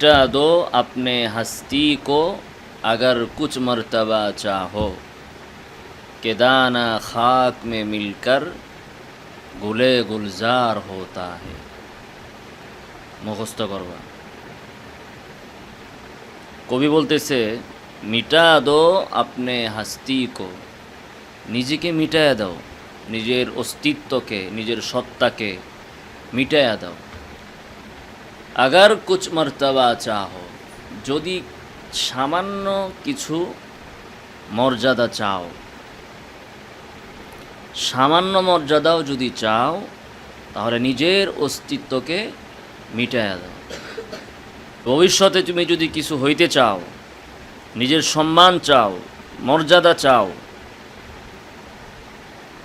मिटा दो अपने हस्ती को अगर कुछ मर्तबा चाहो कि दाना खाक में मिलकर गुले गुलजार होता है মুখস্থ করবা কবি বলতেছে মিটা দো আপনি হাস্তি কো নিজেকে মিটায়া দাও নিজের অস্তিত্বকে নিজের সত্তাকে মিটায়া দাও আগার কুছ মর্তবা চাহো যদি সামান্য কিছু মর্যাদা চাও সামান্য মর্যাদাও যদি চাও তাহলে নিজের অস্তিত্বকে মিটায়া দাও ভবিষ্যতে তুমি যদি কিছু হইতে চাও নিজের সম্মান চাও মর্যাদা চাও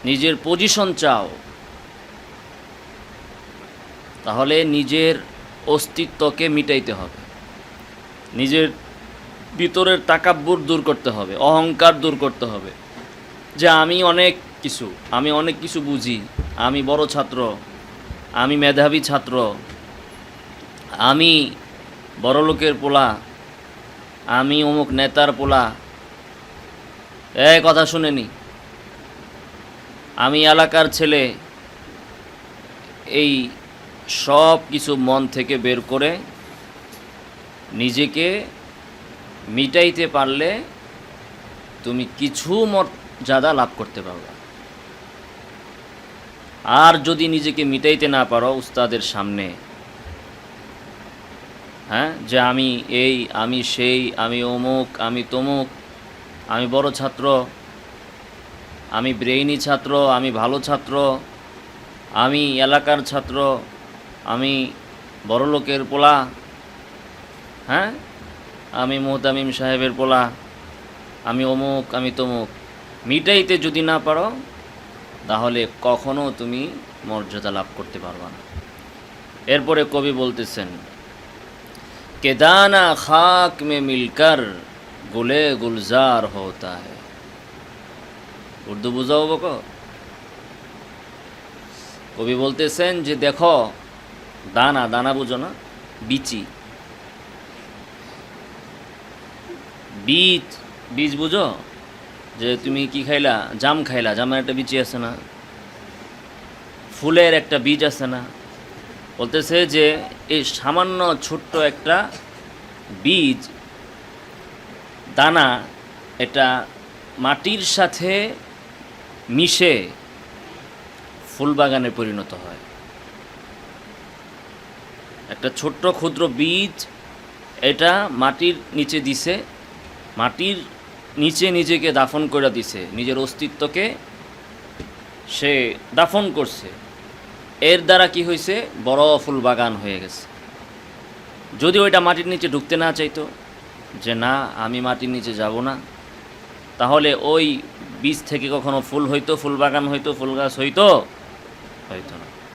নিজের পজিশন চাও তাহলে নিজের অস্তিত্বকে মিটাইতে হবে। নিজের ভিতরের তাকাব্বুর দূর করতে হবে, অহংকার দূর করতে হবে। যে আমি অনেক কিছু, আমি অনেক কিছু বুঝি, আমি বড় ছাত্র, আমি মেধাবী ছাত্র, আমি বড়লোকের পোলা, আমি অমুক নেতার পোলা। এ কথা শুনেনি আমি এলাকার ছেলে, এই সব কিছু মন থেকে বের করে নিজেকে মিটাইতে পারলে তুমি কিছু মর্যাদা লাভ করতে পারবে। আর যদি নিজেকে মিটাইতে না পারো উস্তাদের সামনে হ্যাঁ যে আমি এই, আমি সেই, আমি অমুক, আমি তমুক, আমি বড় ছাত্র, আমি ব্রেইনি ছাত্র, আমি ভালো ছাত্র, আমি এলাকার ছাত্র আমি বড় লোকের পোলা। হ্যাঁ? আমি মোহতামিম সাহেবের পোলা। আমি অমুক, আমি তমুক। মিটাইতে যদি না পারো, তাহলে কখনো তুমি মর্যাদা লাভ করতে পারবা না। এরপরে কবি বলতেছেন, কেদানা খাক মে মিলকার গুলে গুলজার হতা হে। উর্দু বুঝাও বক। কবি বলতেছেন যে, দেখো দানা দানা বুঝো না, বিচি। বীজ বীজ বুঝো? যে তুমি কি খাইলা? জাম খাইলা, জামের একটা বিচি আছে না? ফুলের একটা বীজ আছে না? বলতেছে যে এই সামান্য ছোট্ট একটা বীজ, দানা, এটা মাটির সাথে মিশে ফুল বাগানে পরিণত হয়। একটা ছোট্ট ক্ষুদ্র বীজ এটা মাটির নিচে দিছে, মাটির নিচে নিজেকে দাফন করে দিছে, নিজের অস্তিত্বকে সে দাফন করছে। এর দ্বারা কি হয়েছে বড় ফুল বাগান হয়ে গেছে। যদি ওইটা মাটির নিচে ঢুকতে না চাইতো যে না, আমি মাটির নিচে যাব না, তাহলে ওই বীজ থেকে কখনো ফুল হইতো, ফুল বাগান হইতো, ফুল গাছ হইতো? হইতো না।